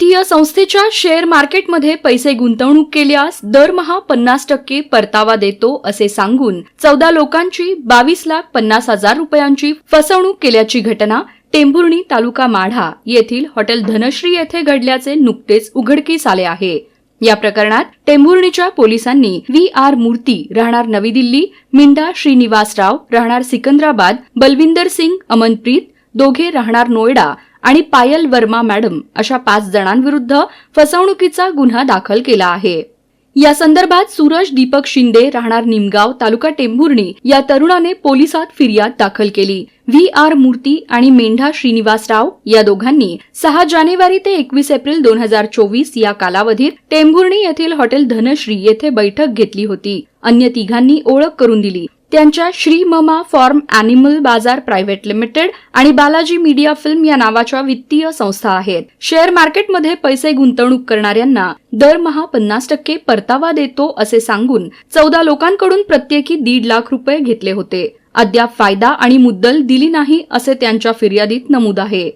वित्तीय संस्थेच्या शेअर मार्केटमध्ये पैसे गुंतवणूक केल्यास दरमहा पन्नास टक्के परतावा देतो असे सांगून चौदा लोकांची बावीस लाख पन्नास हजार रुपयांची फसवणूक केल्याची घटना टेंभुर्णी तालुका माढा येथील हॉटेल धनश्री येथे घडल्याचे नुकतेच उघडकीस आले आहे. या प्रकरणात टेंभुर्णीच्या पोलिसांनी व्ही आर मूर्ती राहणार नवी दिल्ली मिंडा श्रीनिवासराव राहणार सिकंदराबाद बलविंदर सिंग अमनप्रीत दोघे राहणार नोएडा आणि पायल वर्मा मॅडम अशा पाच जणांविरुद्ध फसवणुकीचा गुन्हा दाखल केला आहे. या संदर्भात सूरज दीपक शिंदे राहणार निमगाव तालुका टेंभुर्णी या तरुणाने पोलिसात फिर्याद दाखल केली. व्ही. आर. मूर्ती आणि मेंढा श्रीनिवासराव या दोघांनी सहा जानेवारी ते एकवीस एप्रिल दोन हजार चोवीस या कालावधीत टेंभुर्णी येथील हॉटेल धनश्री येथे बैठक घेतली होती. अन्य तिघांनी ओळख करून दिली. त्यांच्या Shri Mama Farm Animal Bazaar Private Limited आणि बालाजी मीडिया फिल्म या नावाच्या वित्तीय संस्था आहेत. शेअर मार्केटमध्ये पैसे गुंतवणूक करणाऱ्यांना दरमहा पन्नास टक्के परतावा देतो असे सांगून चौदा लोकांकडून प्रत्येकी दीड लाख रुपये घेतले होते. अद्याप फायदा आणि मुद्दल दिली नाही असे त्यांच्या फिर्यादीत नमूद आहे.